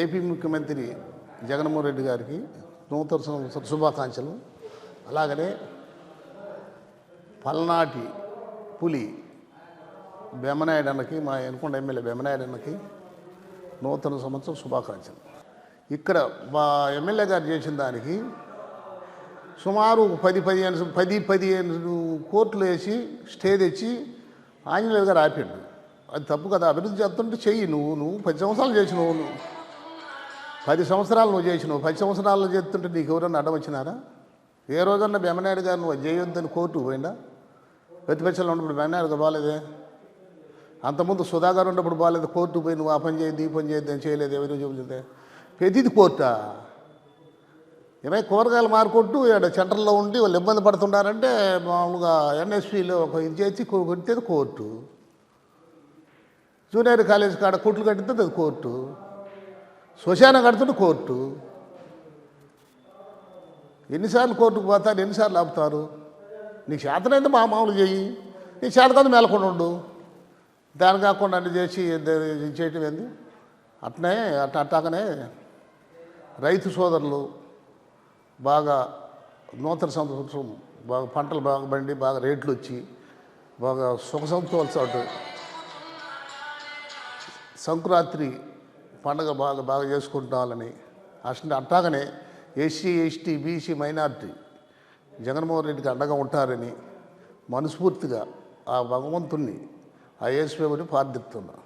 AP ముఖ్యమంత్రి జగన్మోహన్ రెడ్డి గారికి నూతన సంవత్సర శుభాకాంక్షలు. అలాగనే పల్నాటి పులి బెమ్మనాయుడు అన్నకి మా ఎనుకొండ ఎమ్మెల్యే బెమ్మనాయుడు అన్నకి నూతన సంవత్సరం శుభాకాంక్షలు. ఇక్కడ మా ఎమ్మెల్యే గారు చేసిన దానికి సుమారు పది పదిహేను పది పదిహేను కోట్లు వేసి స్టే తెచ్చి ఆంజనేయులు గారు ఆపాడు. అది తప్పు కదా అభివృద్ధి చేస్తుంటే చెయ్యి నువ్వు నువ్వు పది సంవత్సరాలు చేసినవు నువ్వు. పది సంవత్సరాలు నువ్వు చేసినావు పది సంవత్సరాలు చేస్తుంటే నీకు ఎవరన్నా అడ్డం వచ్చినారా? ఏ రోజన్నా బెమ్మనాయుడు గారు నువ్వు అది చేయొద్దని కోర్టు పోయిందా ప్రతిపక్షంలో ఉన్నప్పుడు బెమ్మనాయుడు బాగాలేదే అంతకుముందు సుధాకర్ ఉన్నప్పుడు బాగాలేదు కోర్టు పోయి నువ్వు ఆ పని చేయొద్దు ఈ పని చేయొద్దు అని చేయలేదు ఎవరు చెబుతుందే ప్రతిది కోర్టా? ఏమై కూరగాయలు మార్కొట్టు ఇక్కడ సెంటర్లో ఉండి వాళ్ళు ఇబ్బంది పడుతున్నారంటే మామూలుగా ఎన్ఎస్పీలో ఒక ఇది చేసి కొ- కొడితే కోర్టు. జూనియర్ కాలేజ్ కాడ కోట్లు కట్టితే అది కోర్టు. శ్మశానం కడుతుంటే కోర్టు. ఎన్నిసార్లు కోర్టుకు పోతారు ఎన్నిసార్లు ఆపుతారు? నీకు చేతనైతే మా మామూలు చెయ్యి? నీ చేత కాదు మేలకుండా ఉండు. దాని కాకుండా అన్ని చేసి చేయటం ఏంది? అట్నే అట్ట అట్టాకనే రైతు సోదరులు బాగా నూతన సంవత్సరం బాగా పంటలు బాగా పండి బాగా రేట్లు వచ్చి బాగా సుఖ సంతోషాలు. సంక్రాంతి పండగ బాగా బాగా చేసుకుంటాలని. అసలు అట్టాగనే SC ST BC minority Jaganmohan రెడ్డికి అండగా ఉంటారని మనస్ఫూర్తిగా ఆ భగవంతుణ్ణి ఆ యేసుని ప్రార్థిస్తున్నాను